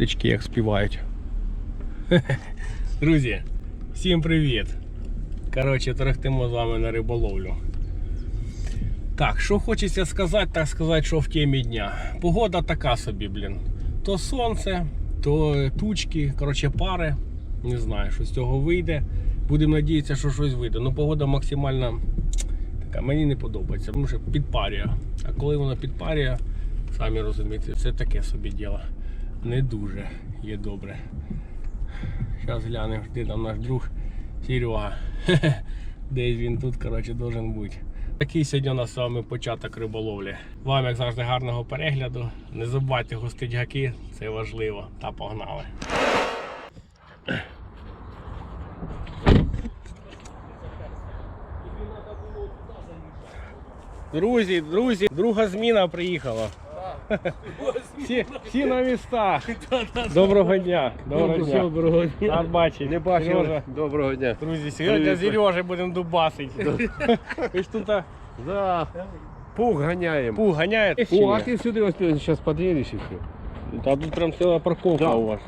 Світлячки як співають. Друзі, всім привіт! Коротше, торохтимо з вами на риболовлю. Так, що хочеться сказати, так сказати, що в темі дня. Погода така собі, блін. То сонце, то тучки, коротше, пари. Не знаю, що з цього вийде. Будемо надіятися, що щось вийде. Ну, погода максимально така, мені не подобається, тому що підпарює. А коли вона підпарює, самі розумієте, це таке собі діло. Не дуже є добре. Зараз глянемо, де там наш друг Серега. Десь він тут, коротше, должен бути. Такий сьогодні у нас з вами початок риболовлі. Вам, як завжди, гарного перегляду. Не забувайте гостить гаки, це важливо. Та погнали. Друзі, друзі, друга зміна приїхала. Всі, всі на містах. Доброго дня. Доброго дня. Доброго дня. Рад бачити. Не бачили. Сережа. Доброго дня. Друзі, сьогодні Привіт. Сережі будемо дубасити. Ви ж тут а, Да. Пух ганяємо. пух ганяє? О, а ти сюди ось зараз під'їдеш і все. Та тут прям ціла парковка Да. у вас.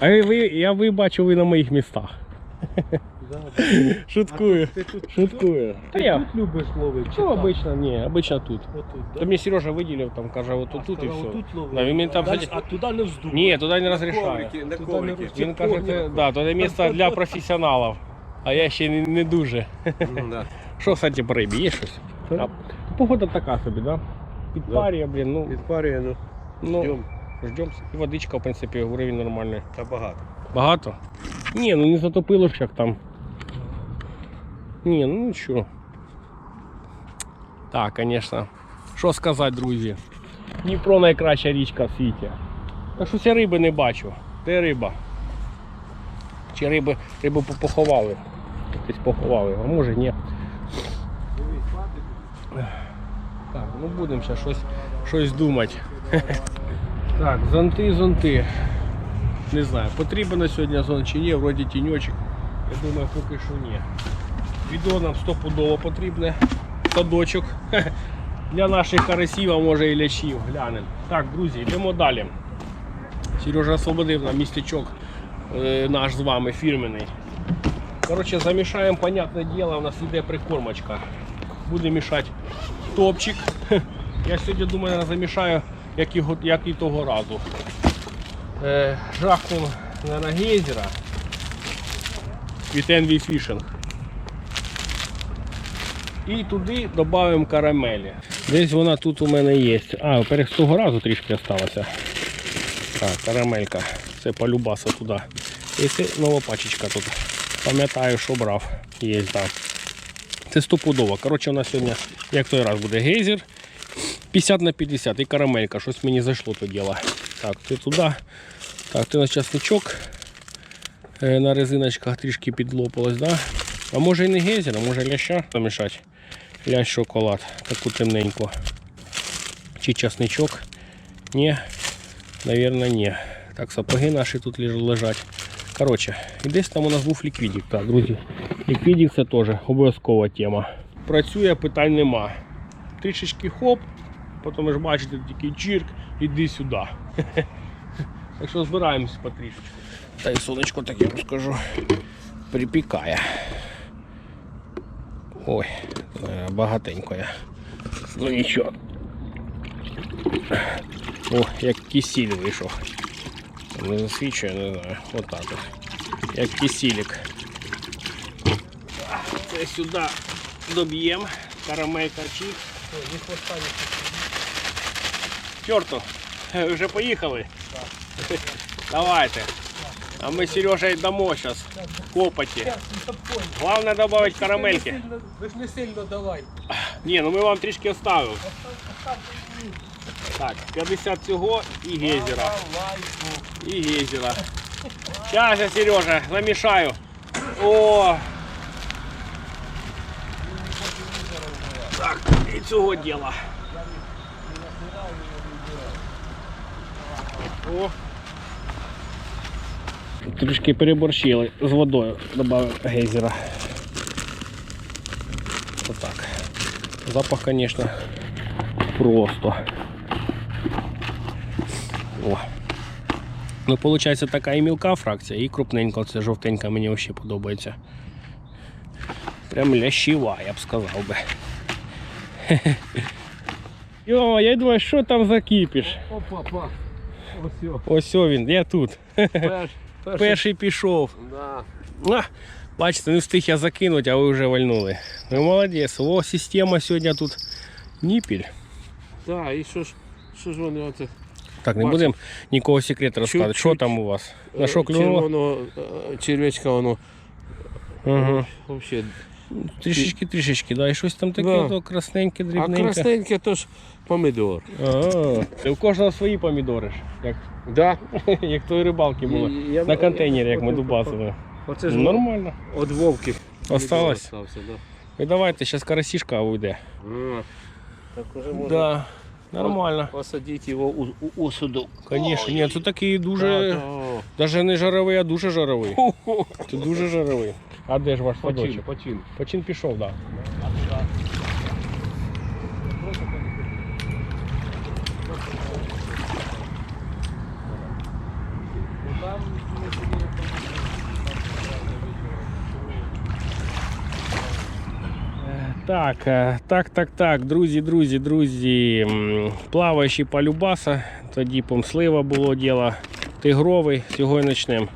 А ви, я ви бачу, ви на моїх містах. Шуткую. Ти тут, Шуткую. Та я. тут любиш ловити? Ну, обично, ні, обично тут. Отут, То мені Сережа виділив, там каже, от тут і все. Да, він мені там кстати, а туди не вздумай. Ні, туди не розрішає. Коврики, на Туди коврики. Він каже, це да, туди місце для професіоналів. А я ще не, не дуже. М, да. Що, кстати, по рибі, є щось? А, погода така собі, да? Підпарює, блін, ну, Підпарює, ну, ну ждем. ждем. І водичка, в принципі, уровень нормальний. Та багато. Багато? Ні, ну не затопило ж як там. Ні, ну нічого. Так, звісно. Що сказати, друзі? Дніпро найкраща річка в світі. Та щось я риби не бачу. Де риба? Чи риби, рибу поховали? Десь поховали, а може ні. Так, ну будемо ще щось, щось думати. Так, зонти, зонти. Не знаю, потрібен сьогодні зон чи ні, вроді тіньочок. Я думаю, поки що ні. Відео нам стопудово потрібне. Садочок. Для наших карасів, а може і лящів. Глянемо. Так, друзі, йдемо далі. Сережа освободив нам містечок е, наш з вами фірменний. Коротше, замішаємо, понятне діло, у нас йде прикормочка. Буде мішати топчик. Я сьогодні думаю, замішаю, як і, як і того разу. Е, жахнем на гейзера від Envy Fishing. І туди додаємо карамелі. Десь вона тут у мене є. А, перед того разу трішки залишилося. Так, карамелька. Це полюбаса туди. І це нова пачечка тут. Пам'ятаю, що брав. Є там. Це стопудово. Коротше, у нас сьогодні, як той раз буде гейзер. 50 на 50 і карамелька. Щось мені зайшло то діло. Так, ти туди. Так, ти на часничок е, на резиночках трішки підлопалось, да? А може і не гейзер, а може ляща помішати. Лящ шоколад, таку темненьку. Чи часничок? Ні, Навірно, ні. Так, сапоги наші тут лежать. Коротше, і десь там у нас був ліквідік. Так, друзі. Ліквідік це теж обов'язкова тема. Працює, питань нема. Трішечки хоп, потім ви ж бачите такий чирк, іди сюди. Так що збираємось потрішечку. Та й сонечко так я вам скажу. Припікає. Ой, е, багатенько я. Ну нічого. О, як кисіль вийшов. Не засвічує, не знаю. Отак от. Як кисілік. Це сюди доб'ємо. Карамелька чіп. Чорту, вже поїхали? Давайте. А ми з Сережей дамо зараз. Копоті. Головне додати карамельки. Ви ж не сильно давай. Ні, ну ми вам трішки оставимо. Так, 50 цього і гейзера. І гейзера. Зараз я, Сережа, намішаю. О! Так, і цього діла. О. Трішки переборщили з водою, додав гейзера. Отак. Запах, конечно, просто. О. Ну, виходить, така і мілка фракція, і крупненька, оце жовтенька мені взагалі подобається. Прям лящива, я б сказав би. Йо, я думаю, що там за кіпіш? Опа, па. Ось йо. Ось о він, я тут. Перш, перший. Перший пішов. Да. А, бачите, не встиг я закинути, а ви вже вальнули. Ну молодець. О, система сьогодні тут ніпіль. Да, і що ж, що ж вони оце? Так, не Бачиш. будемо нікого секрету розказувати. Що Чуть-чуть. там у вас? На е, що клюнуло? Червоного е, червячка воно Угу. взагалі. Трішечки, трішечки, да, і щось там таке Да. то красненьке, А дрібненьке. красненьке то ж помидор. А, це у кожного свої помідори ж, як, Да. як той рибалки було. І я- На контейнері, як ми дубасили. Оце ж Нормально. От вовки. Осталось? Остався, да. Ви давайте, зараз карасішка уйде. А, Так уже можна Да, нормально. посадити його у, у осуду. Звісно, ні, це такий дуже, да. навіть не жаровий, а дуже жаровий. Це дуже жаровий. А де ж ваш Почин, садочок? почин. Почин пішов, так. Да. Так, е, так, так, так, друзі, друзі, друзі. Плаваючі полюбаса, тоді помслива було діло. Тигровий, сьогодні почнемо.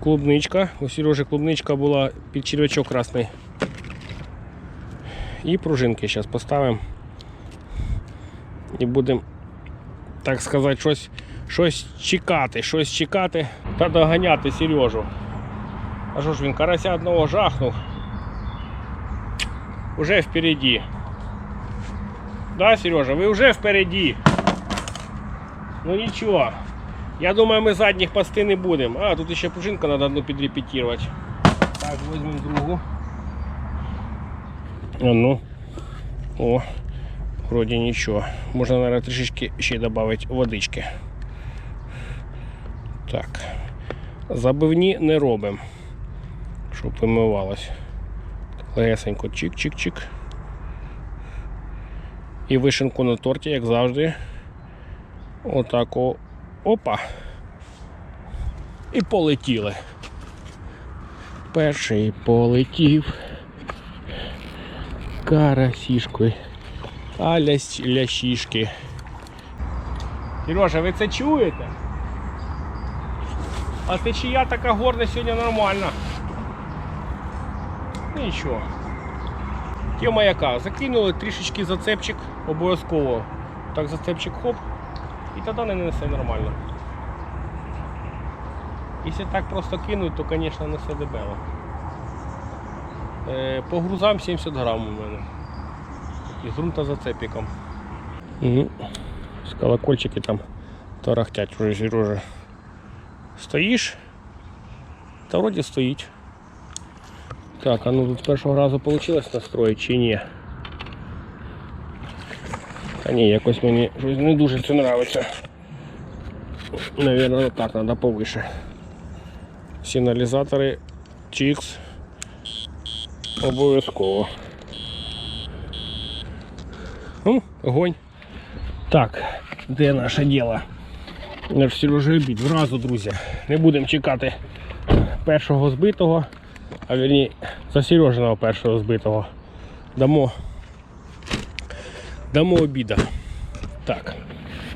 Клубничка. У Сережі клубничка була під червячок красний. І пружинки зараз поставимо. І будемо, так сказати, щось, щось чекати, щось чекати та доганяти Сережу. А що ж він карася одного жахнув Уже впереди. Да, Сережа, вы уже впереди. Ну ничего. Я думаю, мы задних посты не будем. А, тут еще пружинка надо одну подрепетировать. Так, возьмем другу. А ну. О, вроде ничего. Можно, наверное, трішечки ще добавить водички. Так. Забивні не робимо. Щоб вимивалось. Легесенько чик-чик-чик. І вишенку на торті, як завжди. Отак о. Опа. І полетіли. Перший полетів. Карасішкою. А лящішки. Сережа, ви це чуєте? А течія така горда сьогодні нормальна. Ну, Нічого. Тема яка? Закинули трішечки зацепчик обов'язково. Так зацепчик хоп. І тоді не несе нормально. Якщо так просто кинуть, то звісно несе дебело. Е, по грузам 70 грам у мене. І з грунта зацепиком. Угу. З колокольчики там тарахтять вже. Стоїш? Та вроді стоїть. Так, а ну тут з першого разу вийшло настроїти чи ні? Та ні, якось мені не дуже це подобається. Наверное, так треба повише. Сигналізатори Чікс обов'язково. Ну, огонь. Так, де наше діло? Наш Сережа обід. Зразу, друзі. Не будемо чекати першого збитого, а вірні за Сережиного першого збитого. Дамо. Дамо обіда. Так.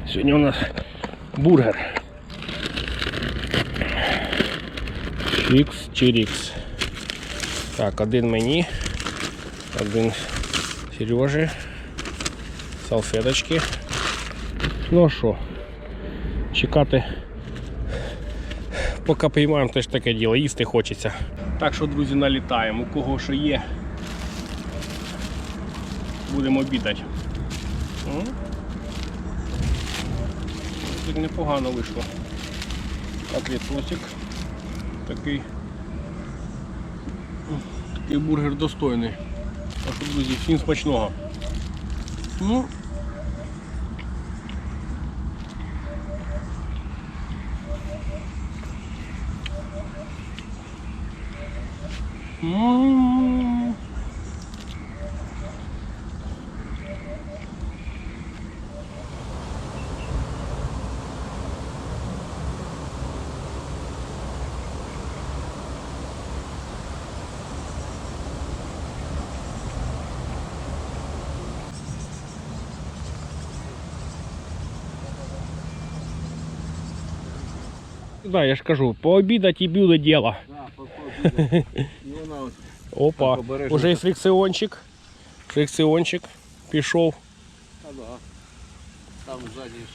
Сьогодні у нас бургер. Чікс, чирікс. Так, один мені, один Сережі. Салфеточки. Ну а що? Чекати. Поки піймаємо, теж таке діло, їсти хочеться. Так що, друзі, налітаємо. У кого що є. Будемо обідати. М? Так непогано вийшло. Котлетосик. Такий. Такий бургер достойний. Так що, друзі, всім смачного. Ну, Да, я ж кажу, пообідати і біле діло. Да, Опа, Так, уже і фрикціончик. Фрикціончик пішов. та да. Там ззаді ж.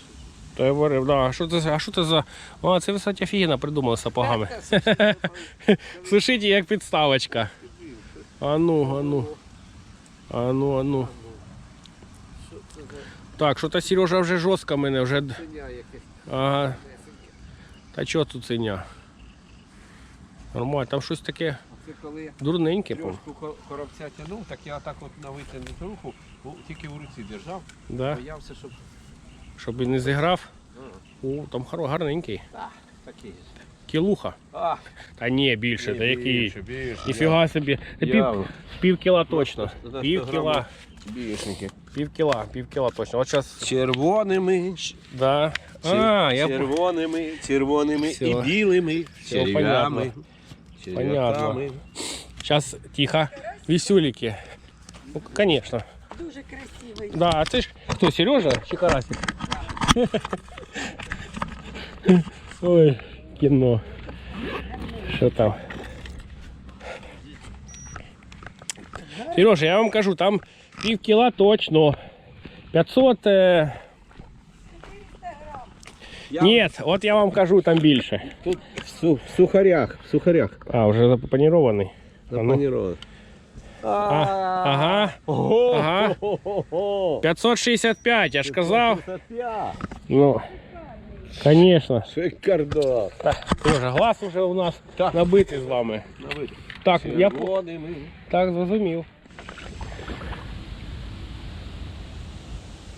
Та я говорив, да, а що це, а що це за. А, це ви, кстати, офігенно придумали з сапогами. Слушайте, як підставочка. А ну, а ну. А ну, а ну. За Так, що то Сережа вже жорстко мене вже. Ага. Та чого тут синя? Нормально, там щось таке А це коли дурненьке, по трьошку коробця тягнув, так я так от на витягнуту руку у- тільки в руці держав. да? Боявся, щоб Щоб він не зіграв. а, О, там хоро, гарненький. такий. Кілуха. А, Та ні, більше, та який. більше, більше. Ніфіга собі. Та Пів, пів кіла точно. На Пів 100 кіла. грамів. Пів кіла, пів кіла точно. От зараз. Червоними, Да. А, я червоними, червоними Всё. і білими Всё черв'ями. Понятно. черв'яками. Сейчас тихо. Веселики. Ну, конечно. Дуже красивий. Да, а ты ж кто, Сережа? Чикарасик. Ой, кино. Что там? Сережа, я вам кажу, там пів кіла точно. 500... Е... Я Ні, от я вам кажу, там більше. Тут в, су- в сухарях, в сухарях. А, вже запанірований. А ну. Запаніровано. ага. Ага. 565, я ж казав. Ну, конечно. Шикардос. Тоже глаз уже у нас Так. набитий з вами. Так, я по- Червоними. так зрозумів.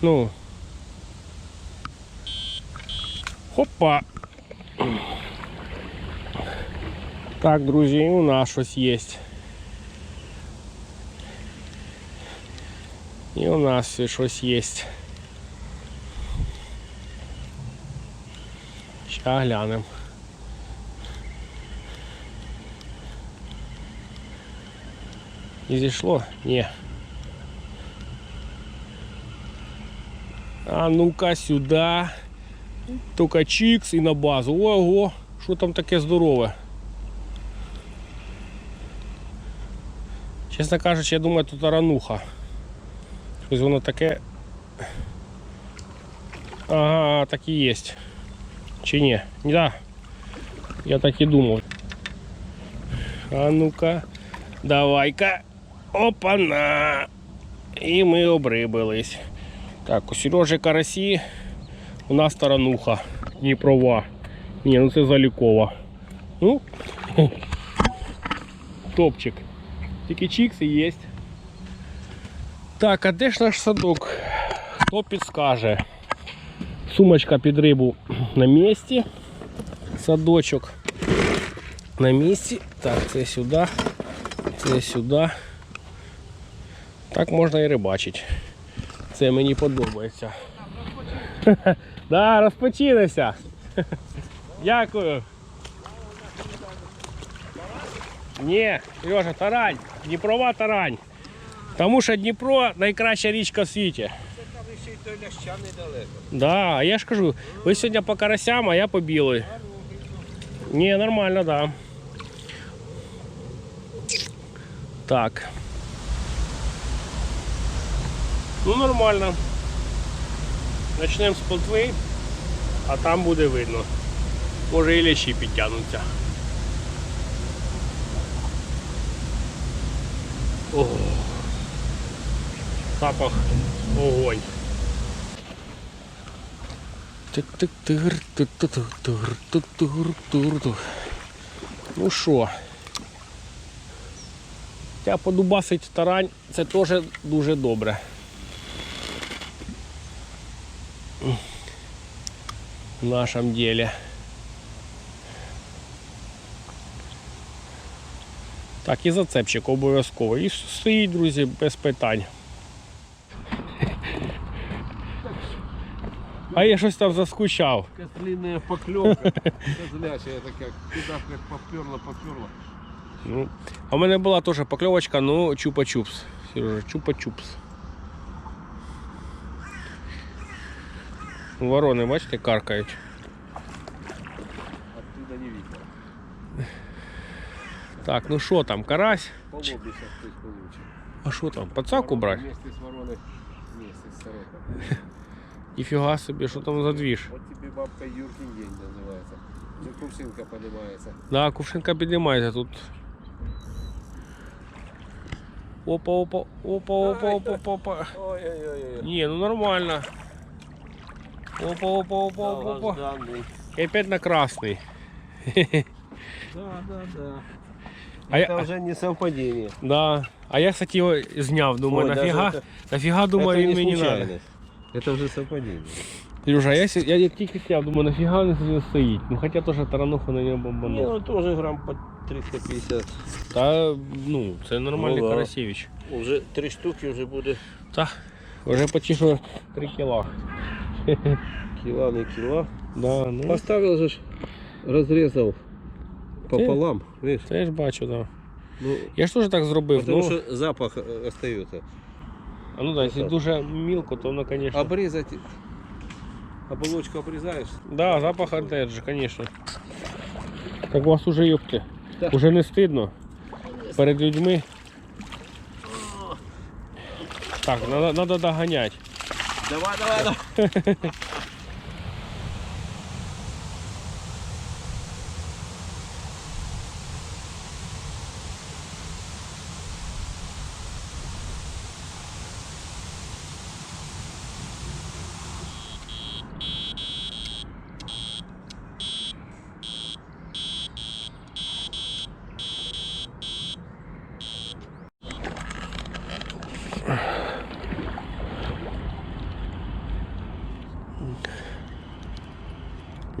Ну. Хопа. Так, друзі, і у нас щось є. І у нас щось є. Ща глянемо. Не зійшло? Ні. А ну-ка сюди. Только чикс і на базу. Ого, що там таке здорове? Чесно кажучи, я думаю, тут арануха. Щось воно таке. Ага, так і є. Чи ні? Да. Я так і думав. А ну-ка. Давай-ка. Опа-на. І ми обрибились. Так, у Сережі карасі. У нас тарануха. Дніпрова. Ні, ну це залікова. Ну. Топчик. Тільки чікси є. Так, а де ж наш садок? Хто підскаже? Сумочка під рибу на місці. Садочок на місці. Так, це сюди. Це сюди. Так можна і рибачити. Це мені подобається. Да, розпочинився. Дякую. Ні, Сережа, тарань. Дніпрова тарань. Тому що Дніпро найкраща річка в світі. Там ще й той ляща недалеко. Да, я ж кажу, ви сьогодні по карасям, а я по білої. Ні, нормально, да. Так. Ну, нормально. Начнемо з плотви, а там буде видно. Може і лящі підтягнуться. О, запах огонь. Ну що? Ця подубасить тарань, це теж дуже добре. В нашому ділі. Так, і зацепчик обов'язково. І стоїть, друзі, без питань. А я щось там заскучав. Кослиная поклевка. Козлячая, это как туда как поперла, поперла. Ну, а в мене була теж покльовочка, ну чупа-чупс. Сережа, чупа-чупс. Ворони, бачите, каркають. Оттуда Так, ну що там, карась? По лобі сейчас хтось получит. А що там, пацаку брать? Вместе с вороной, вместе с сорокой. Ніфіга собі, що там за двіж? Вот тебе бабка Юркин день называется. Уже кувшинка поднимается. Да, кувшинка піднімається тут. Опа, опа, опа, опа, опа, опа, опа. Ой-ой-ой. Ні, ну нормально. Опа, опа, опа, опа, опа. Долгожданный. І опять на красний. Да, да, да. А Это я- уже не совпадение. Да. А я, кстати, його зняв, думаю, Ой, даже нафіга, это- нафіга, думаю, это він не мені надо. случайность. Это уже совпадение. Илюша, а я, сі- я як тільки сняв, думаю, нафіга він сьогодні стоїть. Ну хоча теж тарануху на нього Не, бомбанув. ну тоже грамм по 350. Та, ну, це нормальний Ну да. Карасєвич. Уже три штуки уже буде Та, вже почти що 3 кіла. кіла, не кіла. Да, ну, Поставил же, ж, разрезал пополам, видишь? це я ж бачу, да. Ну, Я ж теж так зробив, потому ну, что запах э, остается. а ну да, якщо так. дуже мілко, то воно, конечно. Обрезать, оболочку обрезаешь, Да, запах опять же, конечно. Так у вас уже ёпки. Да. Уже не стидно. Перед людьми. Так, надо, надо догонять. Dawa, dawa, dawa.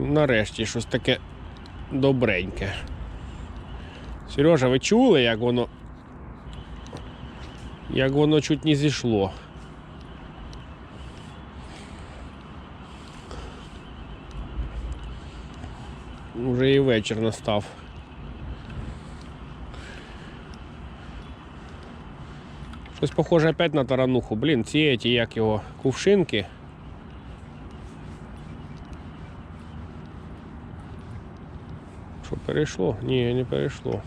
Нарешті щось таке добреньке. Сережа, ви чули, як воно. Як воно чуть не зійшло. Уже і вечір настав. Щось похоже опять на тарануху. Блін, ці як його, кувшинки. перейшло? Ні, не перейшло.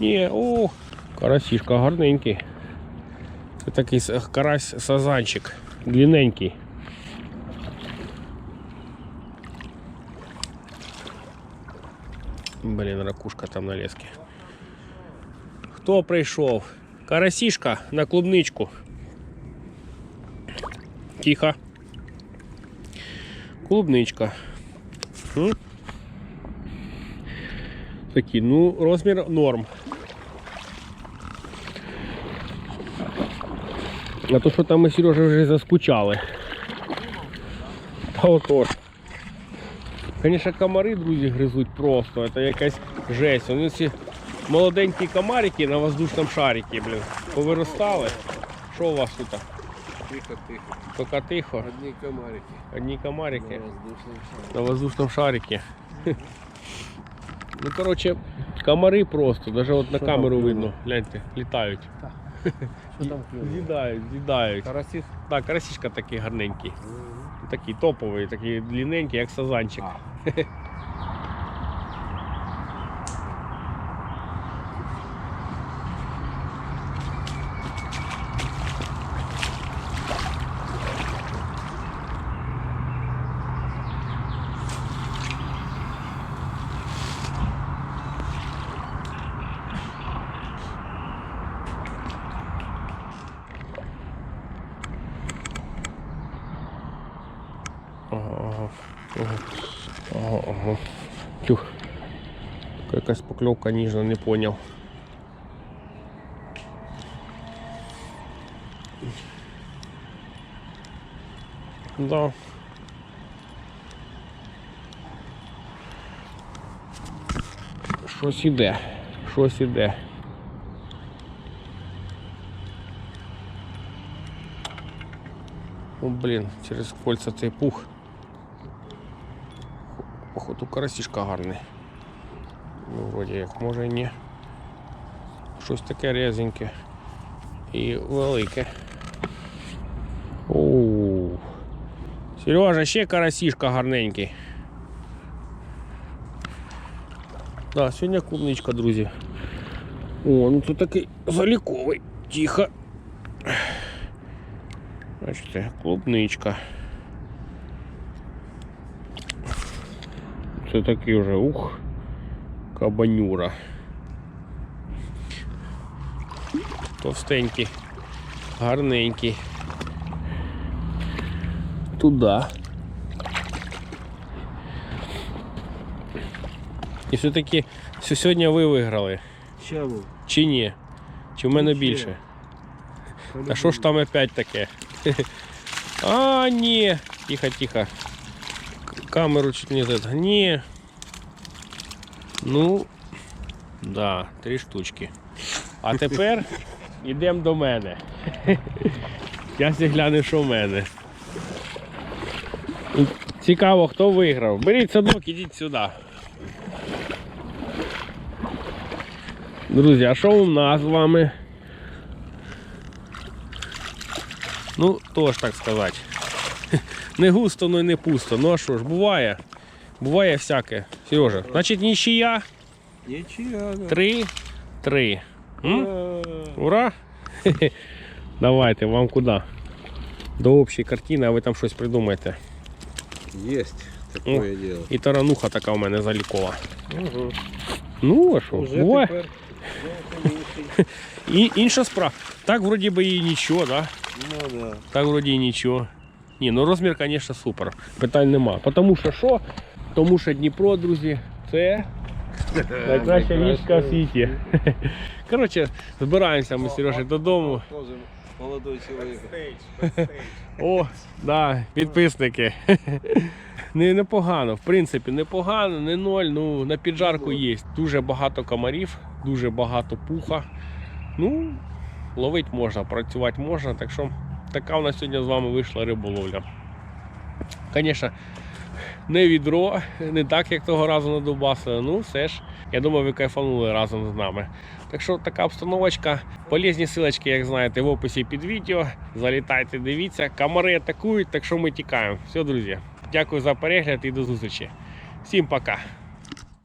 Ні, о, карасішка гарненький. Це такий с- карась сазанчик. Длинненький. Блін, ракушка там на леске. Хто прийшов? Карасішка на клубничку. Тихо. Клубничка. М? Такі, ну, розмір норм. А то, що там ми Сережа вже заскучали. Та отож. Звісно, комари, друзі, гризуть просто. Це якась жесть. Вони ці молоденькі комарики на воздушному шарикі, блін. Повиростали. Що у вас тут? Тихо, тихо. Поки тихо. Одни комарики. Одні комарики. На воздушном шаре. на воздушном шарике. Ну, короче, комары просто, даже вот на Що камеру там видно, гляньте, літають. Що там клюнуло? З'їдають, з'їдають. Карасик? Так, карасішка такий гарненький. Такий топовий, такий длинненький, як сазанчик ага, ага, ага. Тюх. Якась покльовка ніжна, не поняв. Да. Щось іде, щось іде. О, блін, через кольця цей пух. Походу карасішка гарний. Ну, вроді як, може ні. Щось таке рязеньке і велике. Оу. Сережа, ще карасішка гарненький. Да, сьогодні клубничка, друзі. О, ну тут такий заліковий. Тихо. Бачите, клубничка. Це такий вже ух. Кабанюра. Товстенький, гарненький. Туда. І все-таки все сьогодні ви виграли. Чего? Чи ні? Чи в мене Ще. більше? А що ж там опять таке? А, ні. Тихо, тихо. Камеру чуть не за. Ні. Ну, да, три штучки. А тепер йдемо до мене. Я гляну, що в мене. Цікаво, хто виграв. Беріть садок, ідіть сюди. Друзі, а що у нас з вами? Ну, тож так сказати. Не густо, ну і не пусто. Ну а що ж, буває. Буває всяке. Сережа, значить нічия. Ничего. Три. Три. М? Ура! Давайте, вам куди? До общої картини, а ви там щось придумаєте. Есть такое дело. І тарануха така у мене залікова. Угу. Ну, а що? Уже Буває. тепер. І, інша справа. Так вроді би і нічого, да? Ну да. Так вроді і нічого. Ні, ну розмір, звісно, супер. Питань нема. Тому що що? Тому що Дніпро, друзі, це найкраща річка в світі. Коротше, збираємося ми з Сережею додому. Молодой человек. О, да, підписники. Не, непогано, в принципі, непогано, не ноль. Ну, на піджарку є. Дуже багато комарів, дуже багато пуха. Ну, ловити можна, працювати можна. Так що така у нас сьогодні з вами вийшла риболовля. Звісно, не відро, не так, як того разу на Дубасу. Ну, все ж, я думаю, ви кайфанули разом з нами. Так що така обстановочка. Полезні силочки, як знаєте, в описі під відео. Залітайте, дивіться. Комари атакують, так що ми тікаємо. Все, друзі. Дякую за перегляд і до зустрічі. Всім пока.